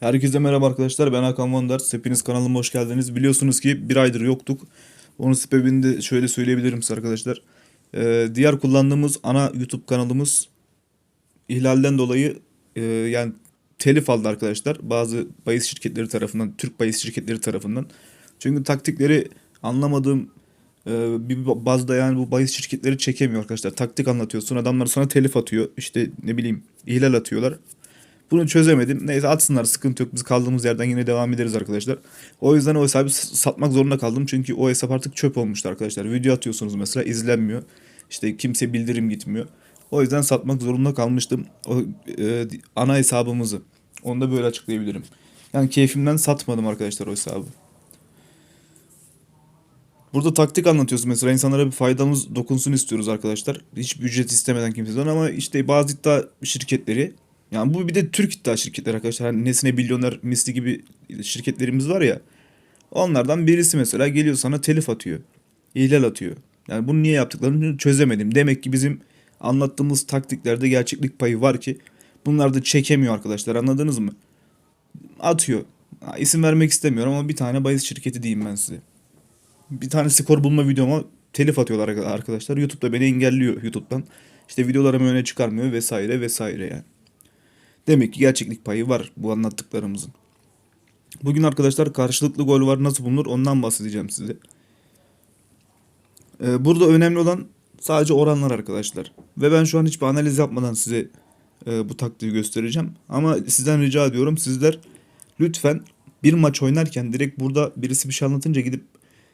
Herkese merhaba arkadaşlar. Ben Hakan Vandars. Hepiniz kanalıma hoş geldiniz. Biliyorsunuz ki bir aydır yoktuk. Onun sebebini de şöyle söyleyebilirim size arkadaşlar. Ee, diğer kullandığımız ana YouTube kanalımız ihlalden dolayı e, yani telif aldı arkadaşlar. Bazı bahis şirketleri tarafından, Türk bahis şirketleri tarafından. Çünkü taktikleri anlamadığım e, bir bazda yani bu bahis şirketleri çekemiyor arkadaşlar. Taktik anlatıyorsun. Adamlar sana telif atıyor. İşte ne bileyim ihlal atıyorlar. Bunu çözemedim. Neyse atsınlar sıkıntı yok. Biz kaldığımız yerden yine devam ederiz arkadaşlar. O yüzden o hesabı satmak zorunda kaldım. Çünkü o hesap artık çöp olmuştu arkadaşlar. Video atıyorsunuz mesela izlenmiyor. İşte kimse bildirim gitmiyor. O yüzden satmak zorunda kalmıştım. O e, ana hesabımızı. Onu da böyle açıklayabilirim. Yani keyfimden satmadım arkadaşlar o hesabı. Burada taktik anlatıyoruz mesela insanlara bir faydamız dokunsun istiyoruz arkadaşlar. Hiçbir ücret istemeden kimseden ama işte bazı iddia şirketleri yani bu bir de Türk iddia şirketleri arkadaşlar. Hani Nesne Milyoner misli gibi şirketlerimiz var ya. Onlardan birisi mesela geliyor sana telif atıyor. İhlal atıyor. Yani bunu niye yaptıklarını çözemedim. Demek ki bizim anlattığımız taktiklerde gerçeklik payı var ki bunlar da çekemiyor arkadaşlar anladınız mı? Atıyor. Ha, isim vermek istemiyorum ama bir tane bahis şirketi diyeyim ben size. Bir tane skor bulma videoma telif atıyorlar arkadaşlar. YouTube'da beni engelliyor YouTube'dan. İşte videolarımı öne çıkarmıyor vesaire vesaire yani. Demek ki gerçeklik payı var bu anlattıklarımızın. Bugün arkadaşlar karşılıklı gol var nasıl bulunur ondan bahsedeceğim size. Ee, burada önemli olan sadece oranlar arkadaşlar. Ve ben şu an hiçbir analiz yapmadan size e, bu taktiği göstereceğim. Ama sizden rica ediyorum sizler lütfen bir maç oynarken direkt burada birisi bir şey anlatınca gidip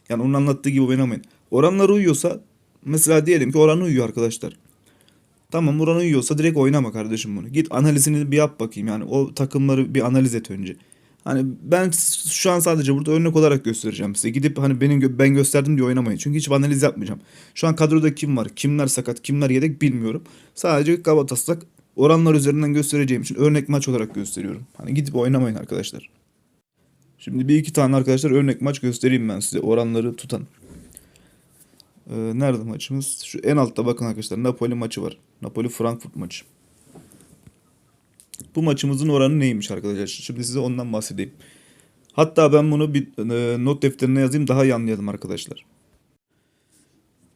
yani onun anlattığı gibi oynamayın. Oranlar uyuyorsa mesela diyelim ki oranı uyuyor arkadaşlar. Tamam oranı uyuyorsa direkt oynama kardeşim bunu. Git analizini bir yap bakayım yani o takımları bir analiz et önce. Hani ben şu an sadece burada örnek olarak göstereceğim size. Gidip hani benim ben gösterdim diye oynamayın. Çünkü hiç analiz yapmayacağım. Şu an kadroda kim var, kimler sakat, kimler yedek bilmiyorum. Sadece kaba taslak oranlar üzerinden göstereceğim için örnek maç olarak gösteriyorum. Hani gidip oynamayın arkadaşlar. Şimdi bir iki tane arkadaşlar örnek maç göstereyim ben size oranları tutan. Ee, nerede maçımız? Şu en altta bakın arkadaşlar Napoli maçı var. Napoli Frankfurt maçı. Bu maçımızın oranı neymiş arkadaşlar? Şimdi size ondan bahsedeyim. Hatta ben bunu bir e, not defterine yazayım daha iyi anlayalım arkadaşlar.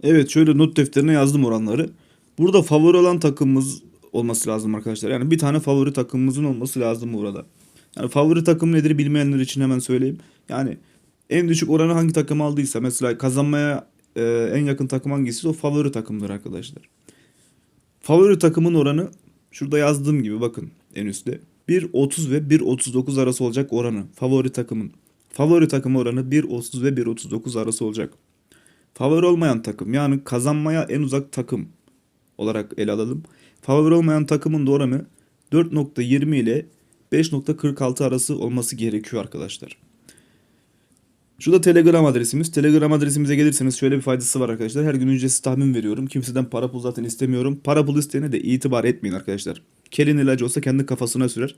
Evet şöyle not defterine yazdım oranları. Burada favori olan takımımız olması lazım arkadaşlar. Yani bir tane favori takımımızın olması lazım burada. Yani favori takım nedir bilmeyenler için hemen söyleyeyim. Yani en düşük oranı hangi takım aldıysa mesela kazanmaya e, en yakın takım hangisi o favori takımdır arkadaşlar. Favori takımın oranı şurada yazdığım gibi bakın en üstte. 1.30 ve 1.39 arası olacak oranı favori takımın. Favori takım oranı 1.30 ve 1.39 arası olacak. Favori olmayan takım yani kazanmaya en uzak takım olarak ele alalım. Favori olmayan takımın da oranı 4.20 ile 5.46 arası olması gerekiyor arkadaşlar. Şu da Telegram adresimiz. Telegram adresimize gelirseniz şöyle bir faydası var arkadaşlar. Her gün ücretsiz tahmin veriyorum. Kimseden para pul zaten istemiyorum. Para pul isteyene de itibar etmeyin arkadaşlar. Kelin ilacı olsa kendi kafasına sürer.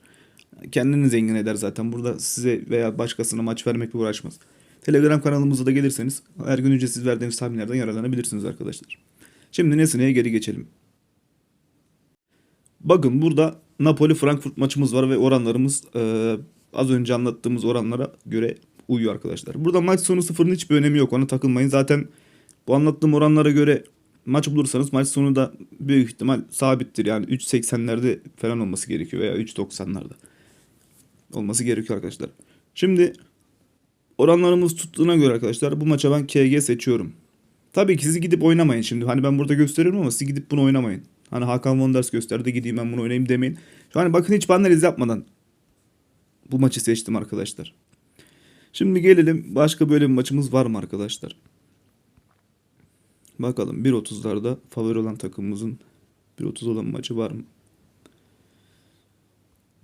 Kendini zengin eder zaten. Burada size veya başkasına maç vermekle uğraşmaz. Telegram kanalımıza da gelirseniz her gün ücretsiz verdiğimiz tahminlerden yararlanabilirsiniz arkadaşlar. Şimdi Nesne'ye geri geçelim. Bakın burada Napoli Frankfurt maçımız var ve oranlarımız eee, az önce anlattığımız oranlara göre uyuyor arkadaşlar. Burada maç sonu sıfırın hiçbir önemi yok. Ona takılmayın. Zaten bu anlattığım oranlara göre maç bulursanız maç sonu da büyük ihtimal sabittir. Yani 3.80'lerde falan olması gerekiyor veya 3.90'larda olması gerekiyor arkadaşlar. Şimdi oranlarımız tuttuğuna göre arkadaşlar bu maça ben KG seçiyorum. Tabii ki siz gidip oynamayın şimdi. Hani ben burada gösteriyorum ama siz gidip bunu oynamayın. Hani Hakan Wonders gösterdi gideyim ben bunu oynayayım demeyin. Şu hani bakın hiç analiz yapmadan bu maçı seçtim arkadaşlar. Şimdi gelelim başka böyle bir maçımız var mı arkadaşlar? Bakalım 1.30'larda favori olan takımımızın 1.30 olan maçı var mı?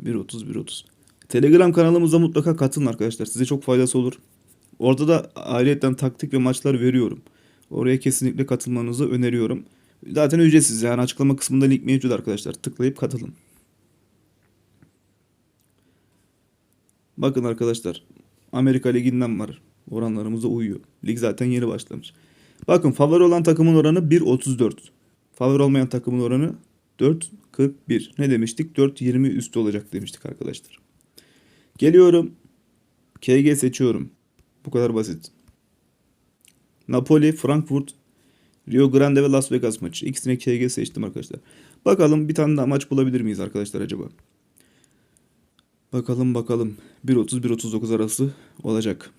1.30 1.30. Telegram kanalımıza mutlaka katılın arkadaşlar. Size çok faydası olur. Orada da ayrıyetten taktik ve maçlar veriyorum. Oraya kesinlikle katılmanızı öneriyorum. Zaten ücretsiz yani açıklama kısmında link mevcut arkadaşlar. Tıklayıp katılın. Bakın arkadaşlar Amerika Ligi'nden var. Oranlarımıza uyuyor. Lig zaten yeni başlamış. Bakın favori olan takımın oranı 1.34. Favori olmayan takımın oranı 4.41. Ne demiştik? 4.20 üstü olacak demiştik arkadaşlar. Geliyorum. KG seçiyorum. Bu kadar basit. Napoli, Frankfurt, Rio Grande ve Las Vegas maçı. İkisine KG seçtim arkadaşlar. Bakalım bir tane daha maç bulabilir miyiz arkadaşlar acaba? Bakalım bakalım. 1.30-1.39 arası olacak.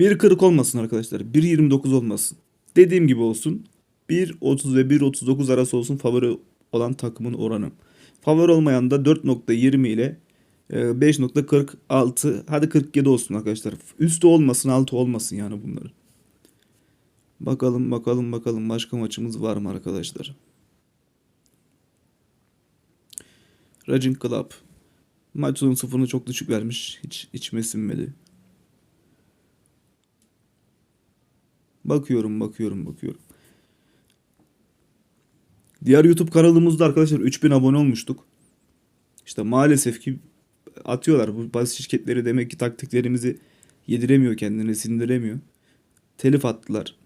1.40 olmasın arkadaşlar. 1.29 olmasın. Dediğim gibi olsun. 1.30 ve 1.39 arası olsun favori olan takımın oranı. Favori olmayan da 4.20 ile e, 5.46 hadi 47 olsun arkadaşlar. Üstü olmasın altı olmasın yani bunları. Bakalım bakalım bakalım başka maçımız var mı arkadaşlar? Raging Club. Maç sonu sıfırını çok düşük vermiş. Hiç içime sinmedi. Bakıyorum bakıyorum bakıyorum. Diğer YouTube kanalımızda arkadaşlar 3000 abone olmuştuk. İşte maalesef ki atıyorlar. Bu bazı şirketleri demek ki taktiklerimizi yediremiyor kendine sindiremiyor. Telif attılar.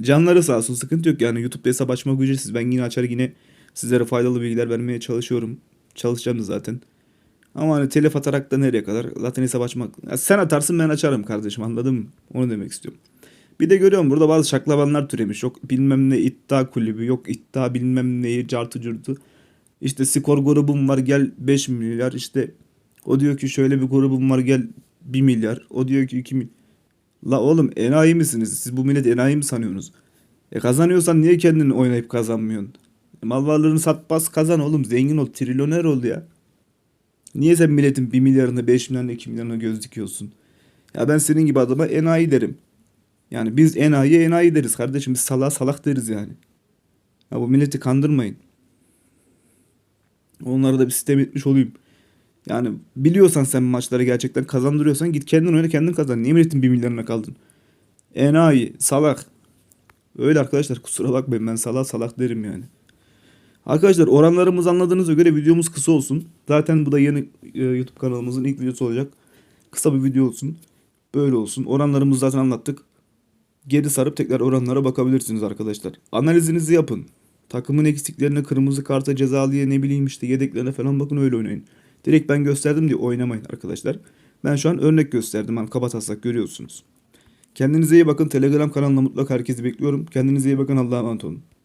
Canları sağ olsun sıkıntı yok yani YouTube'da hesap açmak ücretsiz. Ben yine açar yine sizlere faydalı bilgiler vermeye çalışıyorum. Çalışacağım da zaten. Ama hani telif atarak da nereye kadar? Zaten hesap açmak. Ya sen atarsın ben açarım kardeşim anladın mı? Onu demek istiyorum. Bir de görüyorum burada bazı şaklabanlar türemiş. Yok bilmem ne iddia kulübü, yok iddia bilmem neyi, cartı curtu. İşte skor grubum var gel 5 milyar. İşte o diyor ki şöyle bir grubum var gel 1 milyar. O diyor ki 2 milyar. La oğlum enayi misiniz? Siz bu millet enayi mi sanıyorsunuz? E kazanıyorsan niye kendini oynayıp kazanmıyorsun? Mal varlığını sat bas kazan oğlum. Zengin ol. Trilyoner ol ya. Niye sen milletin 1 milyarını 5 milyarını 2 milyarına göz dikiyorsun? Ya ben senin gibi adama enayi derim. Yani biz enayi enayi deriz kardeşim. Biz salak salak deriz yani. Ya bu milleti kandırmayın. Onlara da bir sistem etmiş olayım. Yani biliyorsan sen maçları gerçekten kazandırıyorsan git kendin oyna kendin kazan. Niye milletin 1 milyarına kaldın? Enayi, salak. Öyle arkadaşlar kusura bakmayın ben salak salak derim yani. Arkadaşlar oranlarımızı anladığınıza göre videomuz kısa olsun. Zaten bu da yeni e, YouTube kanalımızın ilk videosu olacak. Kısa bir video olsun. Böyle olsun. Oranlarımızı zaten anlattık. Geri sarıp tekrar oranlara bakabilirsiniz arkadaşlar. Analizinizi yapın. Takımın eksiklerine, kırmızı karta, cezalıya ne bileyim işte yedeklerine falan bakın öyle oynayın. Direkt ben gösterdim diye oynamayın arkadaşlar. Ben şu an örnek gösterdim. Hani kaba taslak görüyorsunuz. Kendinize iyi bakın. Telegram kanalına mutlaka herkesi bekliyorum. Kendinize iyi bakın. Allah'a emanet olun.